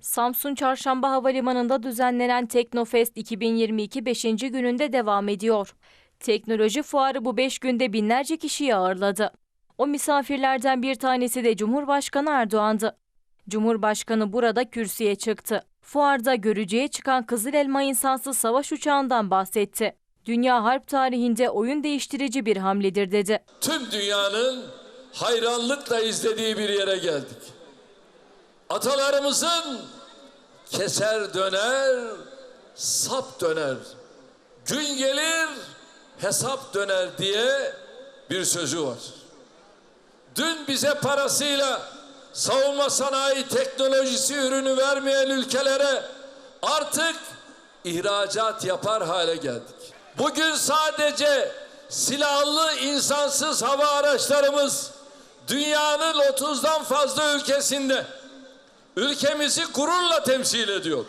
Samsun Çarşamba Havalimanı'nda düzenlenen Teknofest 2022 5. gününde devam ediyor. Teknoloji fuarı bu 5 günde binlerce kişiyi ağırladı. O misafirlerden bir tanesi de Cumhurbaşkanı Erdoğan'dı. Cumhurbaşkanı burada kürsüye çıktı. Fuarda görücüye çıkan Kızıl Elma insansız savaş uçağından bahsetti. Dünya harp tarihinde oyun değiştirici bir hamledir dedi. tüm dünyanın hayranlıkla izlediği bir yere geldik. Atalarımızın keser döner, sap döner. Gün gelir, hesap döner diye bir sözü var. Dün bize parasıyla savunma sanayi teknolojisi ürünü vermeyen ülkelere artık ihracat yapar hale geldik. Bugün sadece silahlı insansız hava araçlarımız dünyanın 30'dan fazla ülkesinde ülkemizi gururla temsil ediyor.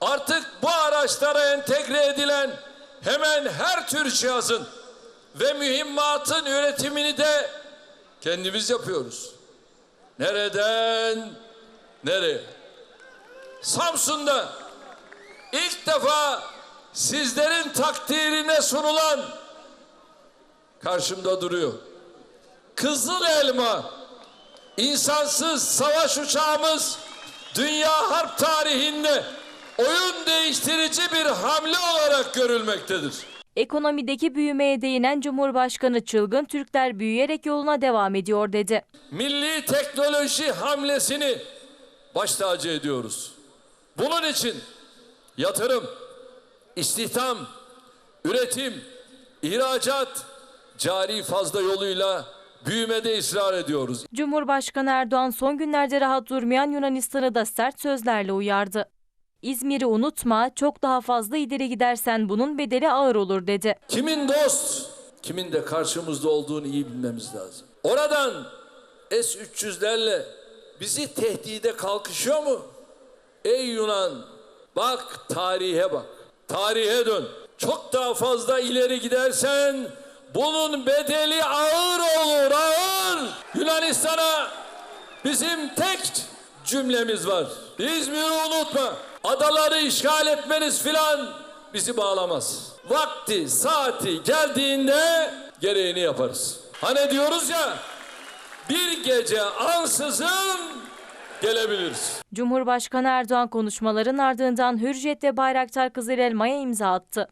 Artık bu araçlara entegre edilen hemen her tür cihazın ve mühimmatın üretimini de kendimiz yapıyoruz. Nereden nereye? Samsun'da ilk defa sizlerin takdirine sunulan karşımda duruyor. Kızıl elma insansız savaş uçağımız dünya harp tarihinde oyun değiştirici bir hamle olarak görülmektedir. Ekonomideki büyümeye değinen Cumhurbaşkanı çılgın Türkler büyüyerek yoluna devam ediyor dedi. milli teknoloji hamlesini baş tacı ediyoruz. Bunun için yatırım, istihdam, üretim, ihracat, cari fazla yoluyla büyümede ısrar ediyoruz. Cumhurbaşkanı Erdoğan son günlerde rahat durmayan Yunanistan'ı da sert sözlerle uyardı. İzmir'i unutma, çok daha fazla ileri gidersen bunun bedeli ağır olur dedi. Kimin dost, kimin de karşımızda olduğunu iyi bilmemiz lazım. Oradan S-300'lerle bizi tehdide kalkışıyor mu? Ey Yunan, bak tarihe bak. Tarihe dön. Çok daha fazla ileri gidersen bunun bedeli ağır olur, ağır. Yunanistan'a bizim tek cümlemiz var. İzmir'i unutma. Adaları işgal etmeniz filan bizi bağlamaz. Vakti, saati geldiğinde gereğini yaparız. Hani diyoruz ya bir gece ansızın gelebiliriz. Cumhurbaşkanı Erdoğan konuşmaların ardından Hürriyet ve Bayraktar Kızılelma'ya imza attı.